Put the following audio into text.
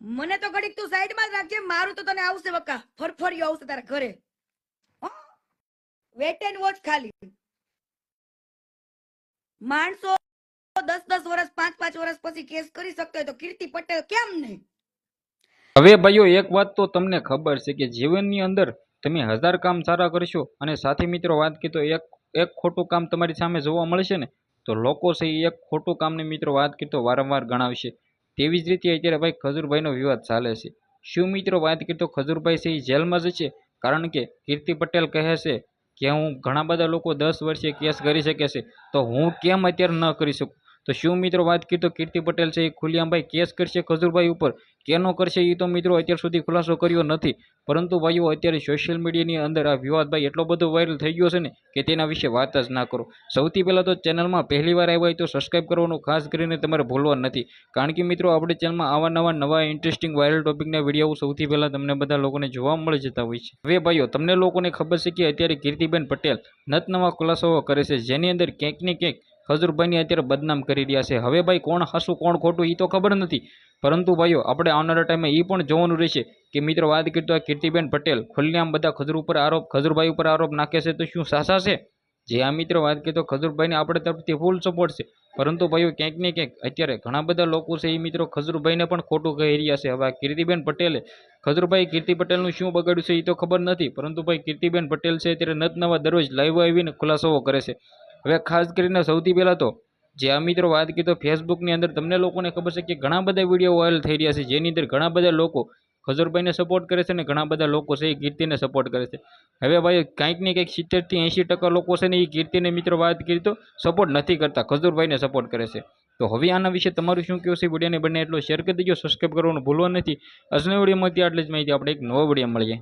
મને તો ઘડીક તું સાઈડમાં રાખજે, મારું તો તને આવશે બકા ફરફરિયો આવશે તારા ઘરે. વેટ એન્ડ વોચ ખાલી. માણસો દસ દસ વર્ષ પાંચ પાંચ વર્ષ પછી કેસ કરી શકતો તો કીર્તિ પટેલ કેમ નહીં? હવે ભાઈઓ, એક વાત તો તમને ખબર છે કે જીવનની અંદર તમે હજાર કામ સારા કરશો અને સાથે મિત્રો વાત કીધો એક એક ખોટું કામ તમારી સામે જોવા મળશે ને, તો લોકો છે એક ખોટું કામની મિત્રો વાત કરતો વારંવાર ગણાવશે. તેવી જ રીતે અત્યારે ભાઈ ખજૂરભાઈનો વિવાદ ચાલે છે. શું મિત્રો વાત કરતો ખજૂરભાઈ છે એ જેલમાં છે? કારણ કે કીર્તિ પટેલ કહે છે કે હું ઘણા બધા લોકો દસ વર્ષે કેસ કરી શકે છે. તો હું કેમ અત્યારે ન કરી શકું? તો શું મિત્રો વાત કરી તો કીર્તિ પટેલ છે એ ખુલ્યામભાઈ કેસ કરશે ખજુરભાઈ ઉપર. કેનો કરશે એ તો મિત્રો અત્યાર સુધી ખુલાસો કર્યો નથી. પરંતુ ભાઈઓ, અત્યારે સોશિયલ મીડિયાની અંદર આ વિવાદભાઈ એટલો બધો વાયરલ થઈ ગયો છે ને કે તેના વિશે વાત જ ના કરો. સૌથી પહેલાં તો ચેનલમાં પહેલી વાર આવ્યા હોય તો સબસ્ક્રાઈબ કરવાનું ખાસ કરીને તમારે ભૂલવા નથી. કારણ કે મિત્રો આપણે ચેનલમાં આવા નવા નવા ઇન્ટરેસ્ટિંગ વાયરલ ટોપિકના વીડિયો સૌથી પહેલાં તમને બધા લોકોને જોવા મળી જતા હોય છે. હવે ભાઈઓ, તમને લોકોને ખબર છે કે અત્યારે કીર્તિબેન પટેલ નત નવા ખુલાસાઓ કરે છે. જેની અંદર ક્યાંક ને ક્યાંક ખજૂરભાઈની અત્યારે બદનામ કરી રહ્યા છે. હવે ભાઈ કોણ હાસું, કોણ ખોટું એ તો ખબર નથી. પરંતુ ભાઈઓ, આપણે આવનારા ટાઈમે એ પણ જોવાનું રહેશે કે મિત્રો વાત કરતો કીર્તિબેન પટેલ, ખુલ્લેઆમ બધા ખજૂર ઉપર આરોપ, ખજૂરભાઈ ઉપર આરોપ નાખે છે તો શું સાસા છે? જે આ મિત્રો વાત કરીએ ખજૂરભાઈને આપણે તરફથી ફૂલ સપોર્ટ છે. પરંતુ ભાઈઓ, ક્યાંક ને ક્યાંક અત્યારે ઘણા બધા લોકો છે એ મિત્રો ખજૂરભાઈને પણ ખોટું કહી રહ્યા છે. હવે કીર્તિબેન પટેલે, ખજૂરભાઈ કીર્તિ પટેલનું શું બગાડ્યું છે એ તો ખબર નથી. પરંતુ ભાઈ કીર્તિબેન પટેલ છે અત્યારે નત નવા દરરોજ લાઈવ આવીને ખુલાસાઓ કરે છે. હવે ખાસ કરીને સૌથી પહેલાં તો જે આ મિત્રો વાત કીધો ફેસબુકની અંદર તમને લોકોને ખબર છે કે ઘણા બધા વીડિયો વાયરલ થઈ રહ્યા છે, જેની અંદર ઘણા બધા લોકો ખજૂરભાઈને સપોર્ટ કરે છે અને ઘણા બધા લોકો છે એ કીર્તિને સપોર્ટ કરે છે. હવે ભાઈ કંઈક ને કંઈક સિત્તેરથી એંશી ટકા લોકો છે ને એ કીર્તિને મિત્રો વાત કરી તો સપોર્ટ નથી કરતા, ખજૂરભાઈને સપોર્ટ કરે છે. તો હવે આના વિશે તમારું શું કહેવું છે? વિડીયોને બંને એટલો શેર કરી દેજો સબસ્ક્રાઈબ કરવાનું ભૂલવા નથી. વિડીયોમાં મળતી આટલી જ માહિતી આપણે એક નવો વીડિયો મળીએ.